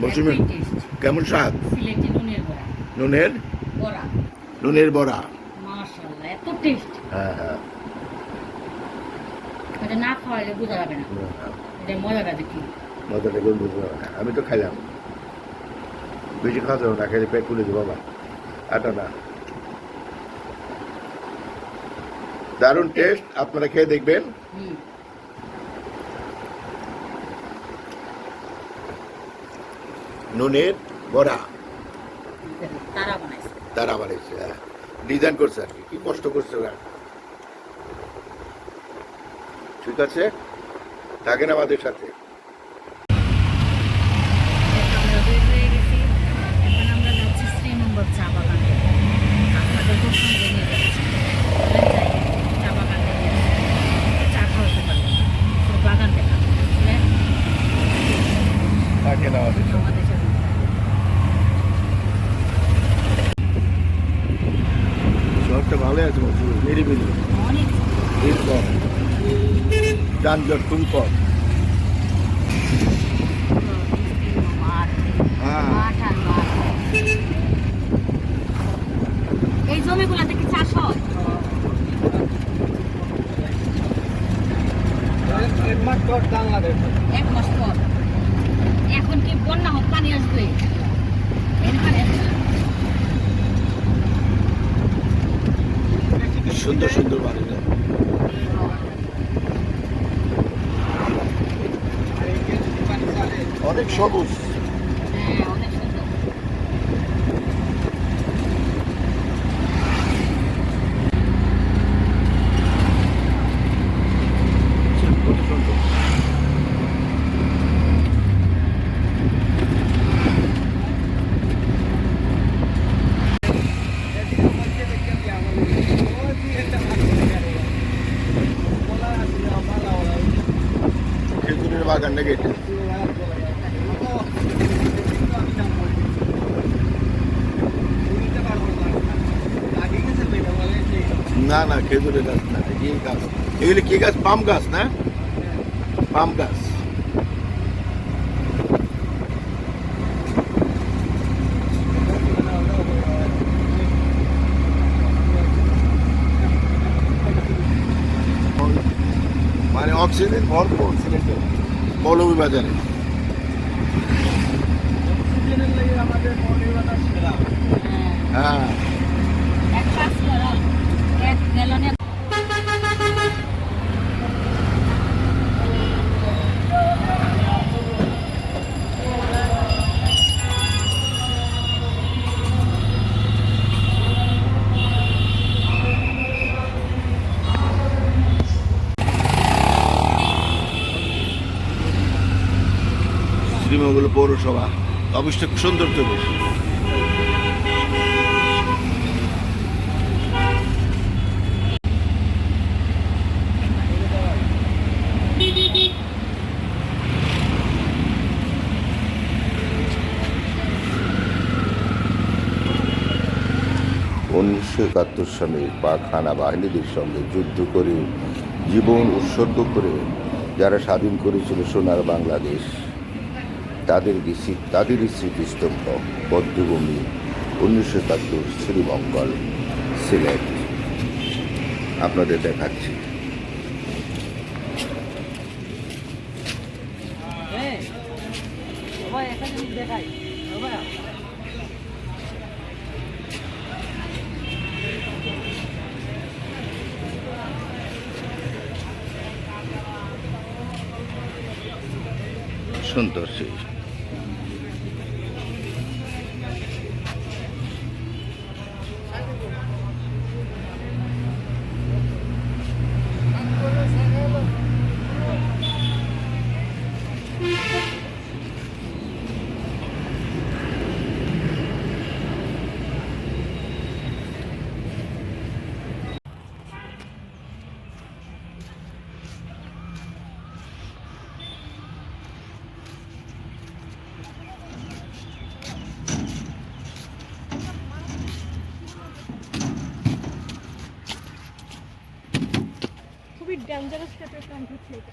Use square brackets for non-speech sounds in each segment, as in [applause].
মৌসুমি কেমন স্বাদ? নুনের নুনের? বড়া। হ্যাঁ হ্যাঁ। না খাওয়াইলে বোঝা যাবে না। মজাটা দেখি। মজাটা কেউ বুঝতে পারবে না। আমি তো খাইলাম। বেশি খাওয়া যাবে না খেলে পেট দেবো বাবা। এটা না। দারুণ টেস্ট আপনারা খেয়ে দেখবেন। নুনের বড়া। তারা বানাইছে। হ্যাঁ। ডিজাইন করছে আর কি কি কষ্ট করছে ওরা। ঠিক আছে? থাকেন আমাদের সাথে। 그러니까. অনেক সবুজ হ্যাঁ খেজুরের গাছ না কি গাছ। এগুলি কি গাছ? পাম গাছ না? পাম গাছ। মানে অক্সিজেন ভরপুর সিলেটে মৌলভী বাজারে হ্যাঁ। শ্রীমঙ্গল পৌরসভা। অফিসটা খুব সুন্দর তো বেশ উনিশশো একাত্তর সালে পাক হানা বাহিনীদের সঙ্গে যুদ্ধ করে জীবন উৎসর্গ করে যারা স্বাধীন করেছিল সোনার বাংলাদেশ, তাদের তাদেরই স্মৃতিস্তম্ভ বদ্ধভূমি উনিশশো একাত্তর শ্রীমঙ্গল সিলেট। আপনাদের দেখাচ্ছি। সুন্দর সেই dangerous step is completed.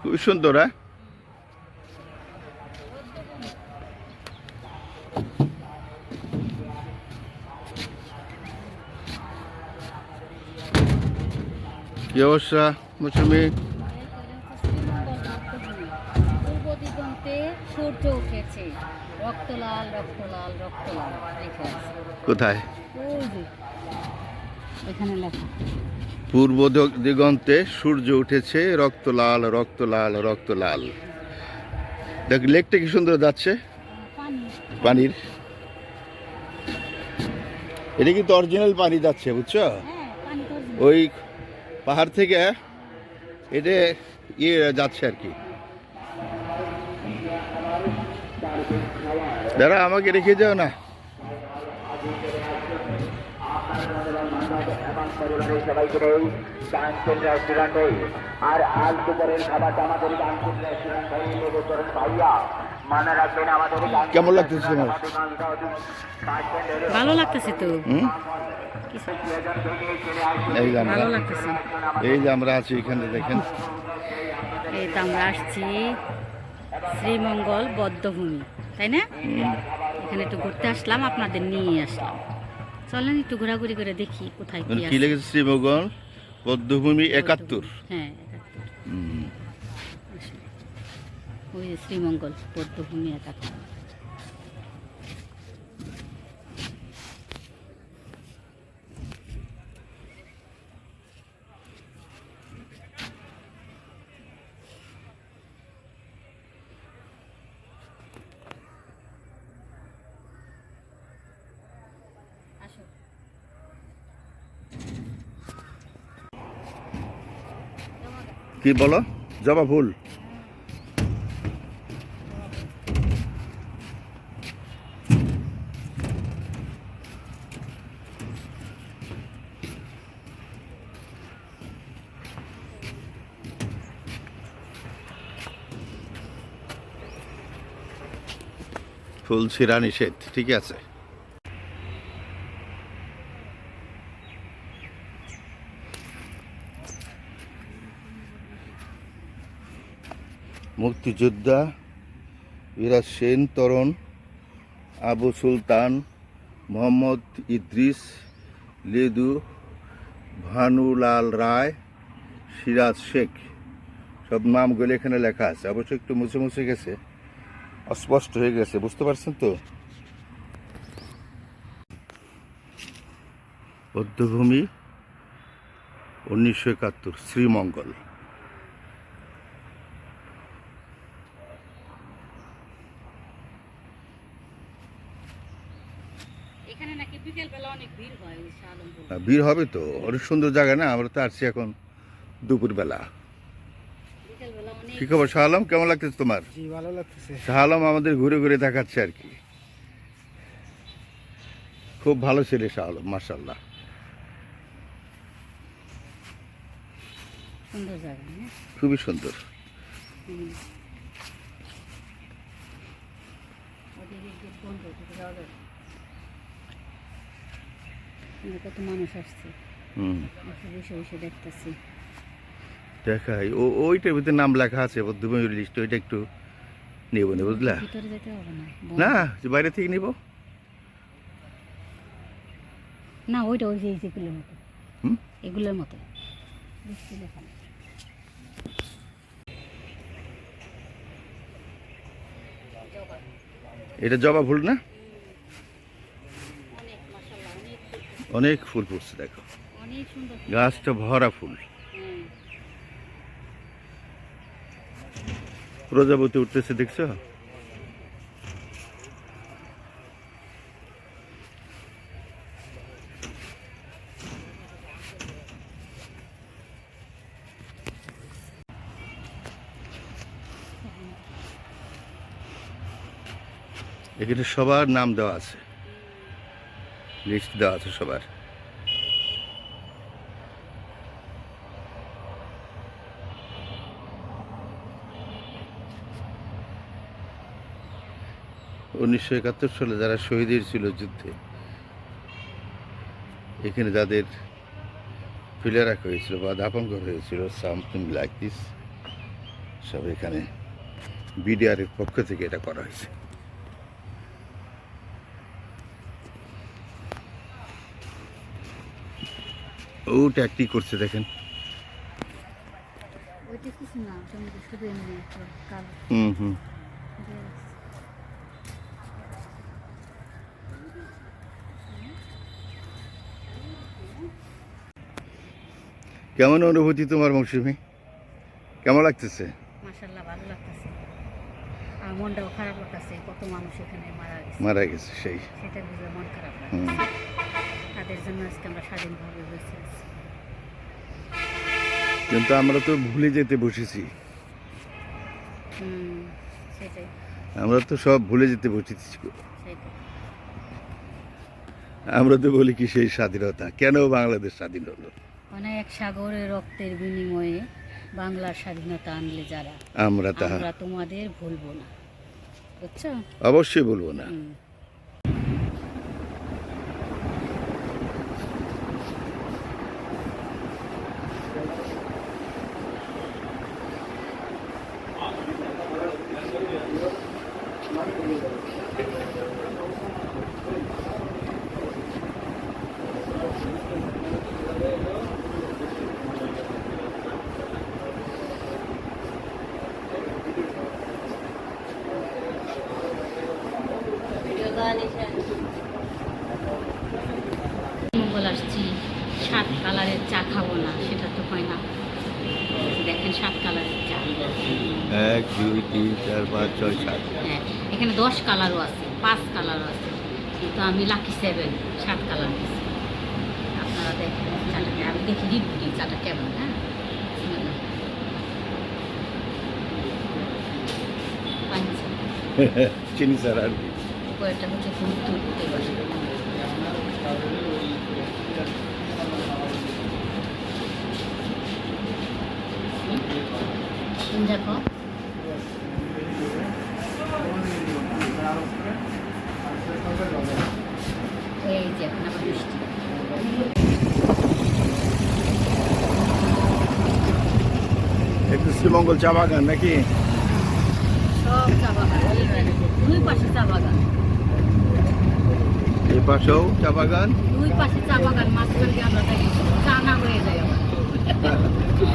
খুবই সুন্দর হ্যাঁ কি অবস্থা মৌসুমী দিগন্তে সূর্য উঠেছে। রক্তলাল রক্তলাল রক্তলাল লেখা আছে। কোথায়? ওই যে এখানে লেখা। পূর্ব দিগন্তে সূর্য উঠেছে রক্ত লাল রক্ত লাল রক্ত লাল দেখ লেকটা কি সুন্দর যাচ্ছে? পানির। এটা কিন্তু অরিজিনাল পানি যাচ্ছে বুঝছ? হ্যাঁ ওই পাহাড় থেকে এটা ইয়ে যাচ্ছে আর কি। দাঁড়া আমাকে রেখে যাও না। আর আজ দুপুরের আমাদের ভাইয়া মনে কেমন লাগতেছে তোমার? ভালো লাগতেছে তো। এই যে আমরা এই যে আমরা আছি এখানে দেখেন। এই তো আমরা আসছি শ্রীমঙ্গল বদ্ধভূমি। তাই না? এখানে একটু ঘুরতে আসলাম আপনাদের নিয়ে আসলাম। চলেন একটু ঘোরাঘুরি করে দেখি কোথায় কি মানে লেগেছে শ্রীমগন পদ্মভূমি একাত্তর। হ্যাঁ একাত্তর। ওই শ্রীমঙ্গল পদ্মভূমি একাত্তর। কি বলো? জবা ফুল। ফুল ছিঁড়া নিষেধ ঠিক আছে। মুক্তিযোদ্ধা ইরাজ সেন তরণ, আবু সুলতান, মোহাম্মদ ইদ্রিস, লেদু, ভানুলাল রায়, সিরাজ শেখ। সব নামগুলো এখানে লেখা আছে। অবশ্য একটু মুছে মুছে গেছে। অস্পষ্ট হয়ে গেছে। বুঝতে পারছেন তো? বদ্ধভূমি উনিশশো একাত্তর, শ্রীমঙ্গল এখানে নাকি বিকেল বেলা অনেক ভিড় হবে তো অনেক সুন্দর জায়গা না? আমরা তো আসছি এখন দুপুরবেলা। বেলা কি খবর শাহ আলম কেমন লাগতেছে তোমার? জি শাহ আলম আমাদের ঘুরে ঘুরে দেখাচ্ছে আর কি। খুব ভালো ছেলে শাহ আলম মার্শাল্লাহ সুন্দর জায়গা হ্যাঁ? খুবই সুন্দর। বন্ধ ওদিকে যাওয়া যাবে না। এখানে কত মানুষ আসছে। হুম। বসে বসে দেখতেছি। দেখাই। ও ওইটার ভিতরে নাম লেখা আছে বদ্ধভূমি লিস্ট ওইটা একটু নেব না বুঝলা? না বাইরে থেকে নিব? না ওইটা ওই যে এই যেগুলোর মতো। হুম? এগুলোর মতো। এটা জবা ফুল না অনেক মাশাআল্লাহ অনেক অনেক ফুল ফুটছে দেখো। গাছটা ভরা ফুল। প্রজাপতি উঠতেছে দেখছ? এখানে সবার নাম দেওয়া আছে। লিস্ট দেওয়া আছে সবার। উনিশশো একাত্তর সালে যারা শহীদ ছিল যুদ্ধে, এখানে যাদের ফেলে রাখা হয়েছিল বা দাপন করা হয়েছিল, সামথিং লাইক দিস, সব এখানে বিডিআরের পক্ষ থেকে এটা করা হয়েছে। ওটা একটি করছে দেখেন। হুম হুম। কেমন অনুভূতি তোমার মৌসুমি? কেমন লাগতেছে? মাসাল্লাহ ভালো লাগতেছে। আর মনটাও খারাপ লাগতেছে কত মানুষ এখানে মারা গেছে। মারা গেছে সেই। সেটা বুঝে মন খারাপ। আজকে আমরা স্বাধীনভাবে বেঁচে আছি কিন্তু আমরা তো ভুলে যেতে বসেছি। সেটাই। আমরা তো সব ভুলে যেতে বসেছি। আমরা তো বলি কি সেই স্বাধীনতা কেন বাংলাদেশ স্বাধীন হলো? অনেক সাগরের রক্তের বিনিময়ে বাংলার স্বাধীনতা আনলে যারা আমরা তাহা আমরা তোমাদের ভুলবো না। বুঝছ? অবশ্যই বলব না হুম। মঙ্গল আসছি সাত কালারের চা খাব না সেটা তো হয় না দেখেন সাত কালারের চা এক দুই তিন চার পাঁচ ছয় সাত হ্যাঁ এখানে দশ কালারও আছে পাঁচ কালারও আছে। কিন্তু আমি লাকি সেভেন সাত কালার দিচ্ছি আপনারা দেখেন চাটাকে আমি দেখি রিভিউ চাটা কেমন হ্যাঁ? [laughs] চিনি স্যার আর কয়েকটা হচ্ছে দেখো। এই যে এখন আবার বৃষ্টি একটু শ্রীমঙ্গল চা বাগান নাকি? সব চা বাগান। দুই পাশে চা বাগান। এই পাশেও চা বাগান? দুই পাশে চা বাগান মাঝখান আমরা চা না হয়ে যায় আবার। [laughs]